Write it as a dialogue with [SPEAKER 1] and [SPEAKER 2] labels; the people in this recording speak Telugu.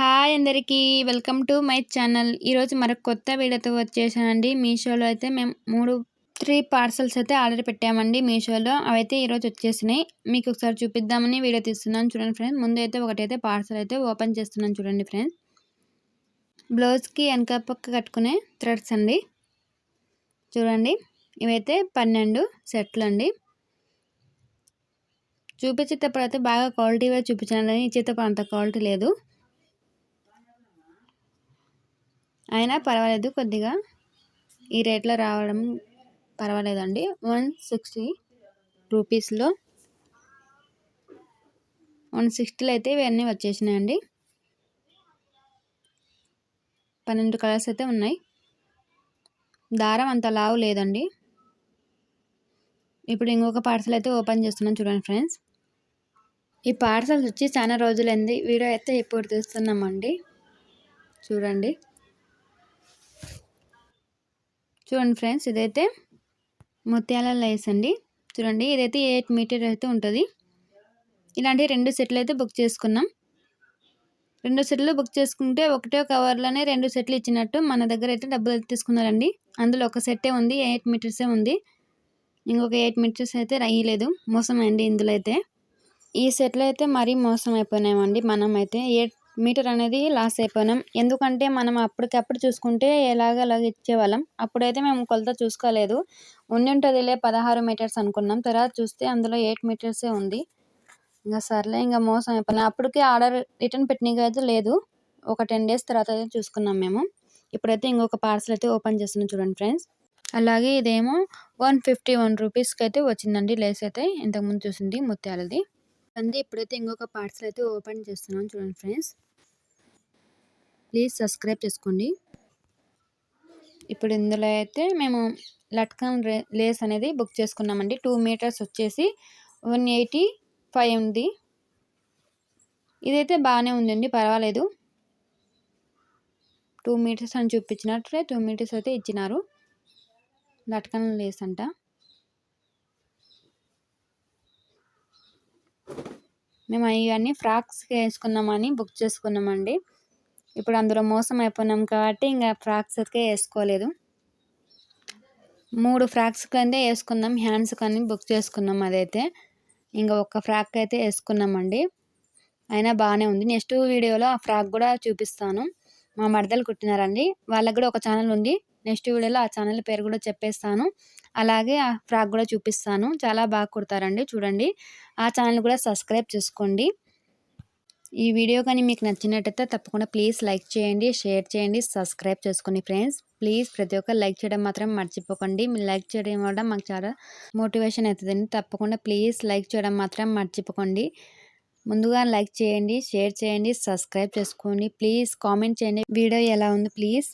[SPEAKER 1] హాయ్ అందరికీ వెల్కమ్ టు మై ఛానల్. ఈరోజు మరొక కొత్త వీడియోతో వచ్చేసానండి. మీషోలో అయితే మేము మూడు త్రీ పార్సల్స్ అయితే ఆర్డర్ పెట్టామండి మీషోలో. అవైతే ఈరోజు వచ్చేసినాయి. మీకు ఒకసారి చూపిద్దామని వీడియో తీస్తున్నాను. చూడండి ఫ్రెండ్స్ ముందు అయితే ఒకటైతే పార్సల్ అయితే ఓపెన్ చేస్తున్నాను చూడండి ఫ్రెండ్స్. బ్లౌజ్కి వెనక పక్క కట్టుకునే థ్రెడ్స్ అండి. చూడండి ఇవైతే పన్నెండు సెట్లు అండి చూపించేటప్పుడు అయితే బాగా క్వాలిటీగా చూపించాను ఇచ్చేటప్పుడు అంత క్వాలిటీ లేదు. అయినా పర్వాలేదు కొద్దిగా. ఈ రేట్లో రావడం పర్వాలేదండి. వన్ సిక్స్టీ రూపీస్లో. వన్ సిక్స్టీలో అయితే ఇవన్నీ వచ్చేసినాయండి. పన్నెండు కలర్స్ అయితే ఉన్నాయి. దారం అంత లావు లేదండి. ఇప్పుడు ఇంకొక పార్సల్ అయితే ఓపెన్ చేస్తున్నాం చూడండి ఫ్రెండ్స్. ఈ పార్సల్స్ వచ్చి చాలా రోజులైంది. వీడియో అయితే ఇప్పుడు తీస్తున్నామండి. చూడండి. చూడండి ఫ్రెండ్స్ ఇదైతే ముత్యాల లైస్ అండి. చూడండి ఇదైతే ఎయిట్ మీటర్ అయితే ఉంటుంది. ఇలాంటి రెండు సెట్లు అయితే బుక్ చేసుకున్నాం. రెండు సెట్లు బుక్ చేసుకుంటే ఒకటే కవర్లోనే రెండు సెట్లు ఇచ్చినట్టు మన దగ్గర అయితే డబ్బులు అయితే తీసుకున్నారండి. అందులో ఒక సెట్టే ఉంది ఎయిట్ మీటర్సే ఉంది. ఇంకొక ఎయిట్ మీటర్స్ అయితే రయ్యలేదు మోసం అండి ఇందులో అయితే. ఈ సెట్లు అయితే మరీ మోసం అయిపోయినామండి మనం అయితే ఎయిట్ మీటర్ అనేది లాస్ అయిపోయినాం. ఎందుకంటే మనం అప్పటికప్పుడు చూసుకుంటే ఎలాగలాగ ఇచ్చేవాళ్ళం. అప్పుడైతే మేము కొలత చూసుకోలేదు. ఉండి ఉంటుందిలే పదహారు మీటర్స్ అనుకున్నాం. తర్వాత చూస్తే అందులో ఎయిట్ మీటర్సే ఉంది. ఇంకా సర్లే ఇంకా మోసం అయిపోయినా. అప్పటికే ఆర్డర్ రిటర్న్ పెట్టినగా అయితే లేదు. ఒక టెన్ డేస్ తర్వాత అయితే చూసుకున్నాం మేము. ఇప్పుడైతే ఇంకొక పార్సల్ అయితే ఓపెన్ చేస్తున్నాం చూడండి ఫ్రెండ్స్. అలాగే ఇదేమో వన్ ఫిఫ్టీ వన్ రూపీస్కి అయితే వచ్చిందండి. లేస్ అయితే ఇంతకుముందు చూసింది ముత్యాలది. అంతే ఇప్పుడైతే ఇంకొక పార్సల్ అయితే ఓపెన్ చేస్తున్నాం చూడండి ఫ్రెండ్స్. ప్లీజ్ సబ్స్క్రైబ్ చేసుకోండి. ఇప్పుడు ఇందులో అయితే మేము లట్కన్ లేస్ అనేది బుక్ చేసుకున్నామండి. టూ మీటర్స్ వచ్చేసి వన్ ఎయిటీ ఫైవ్ ఉంది. ఇదైతే బాగానే ఉందండి పర్వాలేదు. టూ మీటర్స్ అని చూపించినట్లే టూ మీటర్స్ అయితే ఇచ్చినారు. లట్కన్ లేస్ అంట. మేము ఇవన్నీ ఫ్రాక్స్కి వేసుకుందామని బుక్ చేసుకున్నామండి. ఇప్పుడు అందులో మోసం అయిపోయినాం కాబట్టి ఇంకా ఫ్రాక్స్కే వేసుకోలేదు. మూడు ఫ్రాక్స్ కిందే వేసుకున్నాం హ్యాండ్స్ కానీ బుక్ చేసుకున్నాం అదైతే. ఇంకా ఒక ఫ్రాక్ అయితే వేసుకున్నామండి. అయినా బాగానే ఉంది. నెక్స్ట్ వీడియోలో ఆ ఫ్రాక్ కూడా చూపిస్తాను. మా మరదలు కుట్టినారండి. వాళ్ళకి కూడా ఒక ఛానల్ ఉంది. నెక్స్ట్ వీడియోలో ఆ ఛానల్ పేరు కూడా చెప్పేస్తాను. అలాగే ఆ ఫ్రాక్ కూడా చూపిస్తాను. చాలా బాగా కుడతారండి చూడండి. ఆ ఛానల్ కూడా సబ్స్క్రైబ్ చేసుకోండి. ఈ వీడియో కానీ మీకు నచ్చినట్టయితే తప్పకుండా ప్లీజ్ లైక్ చేయండి షేర్ చేయండి సబ్స్క్రైబ్ చేసుకోండి ఫ్రెండ్స్. ప్లీజ్ ప్రతి ఒక్క లైక్ చేయడం మాత్రం మర్చిపోకండి. మీరు లైక్ చేయడం వల్ల మాకు చాలా మోటివేషన్ అవుతుందండి. తప్పకుండా ప్లీజ్ లైక్ చేయడం మాత్రం మర్చిపోకండి. ముందుగా లైక్ చేయండి షేర్ చేయండి సబ్స్క్రైబ్ చేసుకోండి. ప్లీజ్ కామెంట్ చేయండి. వీడియో ఎలా ఉంది ప్లీజ్?